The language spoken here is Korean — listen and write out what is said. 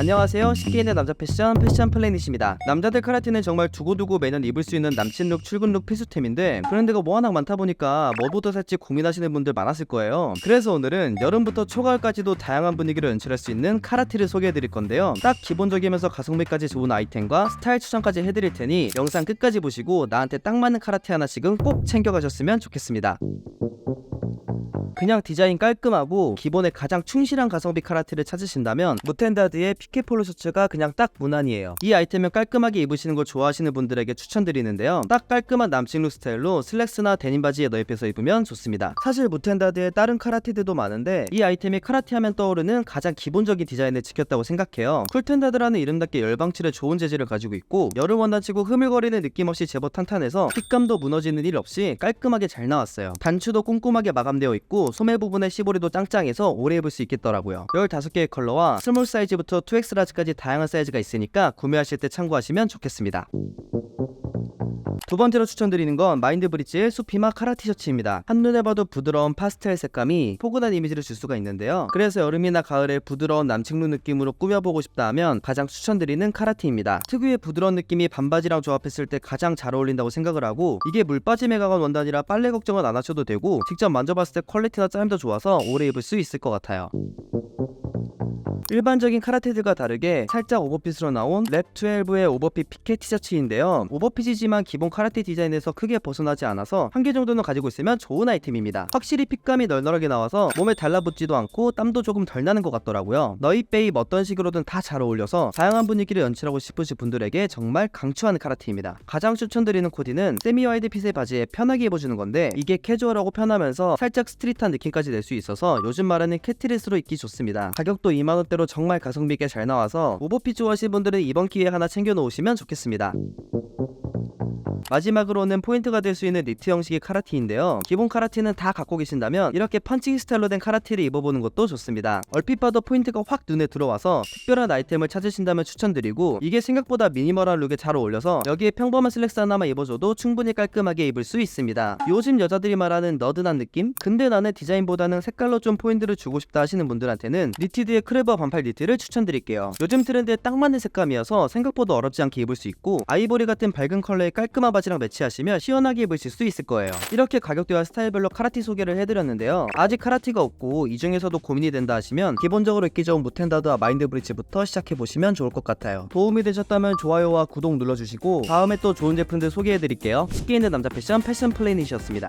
안녕하세요. 있는 남자 패션 패션 플래닛입니다. 남자들 카라티는 정말 두고두고 매년 입을 수 있는 남친룩 출근룩 필수템인데 브랜드가 뭐 하나 많다 보니까 뭐부터 살지 고민하시는 분들 많았을 거예요. 그래서 오늘은 여름부터 초가을까지도 다양한 분위기를 연출할 수 있는 카라티를 소개해드릴 건데요. 딱 기본적이면서 가성비까지 좋은 아이템과 스타일 추천까지 해드릴 테니 영상 끝까지 보시고 나한테 딱 맞는 카라티 하나씩은 꼭 챙겨가셨으면 좋겠습니다. 그냥 디자인 깔끔하고 기본에 가장 충실한 가성비 카라티를 찾으신다면 무텐다드의 피케 폴로 셔츠가 그냥 딱 무난이에요. 이 아이템을 깔끔하게 입으시는 걸 좋아하시는 분들에게 추천드리는데요. 딱 깔끔한 남친 룩 스타일로 슬랙스나 데님 바지에 너입해서 입으면 좋습니다. 사실 무텐다드의 다른 카라티들도 많은데 이 아이템이 카라티 하면 떠오르는 가장 기본적인 디자인을 지켰다고 생각해요. 쿨텐다드라는 이름답게 열방칠의 좋은 재질을 가지고 있고 여름 원단치고 흐물거리는 느낌 없이 제법 탄탄해서 핏감도 무너지는 일 없이 깔끔하게 잘 나왔어요. 단추도 꼼꼼하게 마감되어 있고 소매 부분의 시보리도 짱짱해서 오래 입을 수 있겠더라고요. 15개의 컬러와 스몰 사이즈부터 2X 라지까지 다양한 사이즈가 있으니까 구매하실 때 참고하시면 좋겠습니다. 두 번째로 추천드리는 건 마인드 브릿지의 수피마 카라 티셔츠입니다. 한눈에 봐도 부드러운 파스텔 색감이 포근한 이미지를 줄 수가 있는데요. 그래서 여름이나 가을에 부드러운 남친룩 느낌으로 꾸며보고 싶다 하면 가장 추천드리는 카라티입니다. 특유의 부드러운 느낌이 반바지랑 조합했을 때 가장 잘 어울린다고 생각을 하고 이게 물빠짐에 강한 원단이라 빨래 걱정은 안 하셔도 되고 직접 만져봤을 때 퀄리티나 짜임도 좋아서 오래 입을 수 있을 것 같아요. 일반적인 카라테들과 다르게 살짝 오버핏으로 나온 랩12의 오버핏 피켓 티셔츠인데요. 오버핏이지만 기본 카라테 디자인에서 크게 벗어나지 않아서 한 개 정도는 가지고 있으면 좋은 아이템입니다. 확실히 핏감이 널널하게 나와서 몸에 달라붙지도 않고 땀도 조금 덜 나는 것 같더라고요. 너희 베입 어떤 식으로든 다 잘 어울려서 다양한 분위기를 연출하고 싶으신 분들에게 정말 강추하는 카라테입니다. 가장 추천드리는 코디는 세미 와이드 핏의 바지에 편하게 입어주는 건데 이게 캐주얼하고 편하면서 살짝 스트릿한 느낌까지 낼 수 있어서 요즘 말하는 캣트릿으로 입기 좋습니다. 가격도 2만원대로 정말 가성비 있게 잘 나와서 오버핏 좋아하시는 분들은 이번 기회에 하나 챙겨 놓으시면 좋겠습니다. 마지막으로는 포인트가 될 수 있는 니트 형식의 카라티인데요. 기본 카라티는 다 갖고 계신다면 이렇게 펀칭 스타일로 된 카라티를 입어보는 것도 좋습니다. 얼핏 봐도 포인트가 확 눈에 들어와서 특별한 아이템을 찾으신다면 추천드리고 이게 생각보다 미니멀한 룩에 잘 어울려서 여기에 평범한 슬랙스 하나만 입어줘도 충분히 깔끔하게 입을 수 있습니다. 요즘 여자들이 말하는 너드한 느낌? 근데 나는 디자인보다는 색깔로 좀 포인트를 주고 싶다 하시는 분들한테는 니티드의 크레버 반팔 니트를 추천드릴게요. 요즘 트렌드에 딱 맞는 색감이어서 생각보다 어렵지 않게 입을 수 있고 아이보리 같은 밝은 컬러의 깔끔한 바지랑 매치하시면 시원하게 입으실 수 있을 거예요. 이렇게 가격대와 스타일별로 카라티 소개를 해드렸는데요. 아직 카라티가 없고 이 중에서도 고민이 된다 하시면 기본적으로 입기 좋은 무텐다드와 마인드 브릿지부터 시작해보시면 좋을 것 같아요. 도움이 되셨다면 좋아요와 구독 눌러주시고 다음에 또 좋은 제품들 소개해드릴게요. 쉽게 있는 남자 패션 패션 플래닛이었습니다.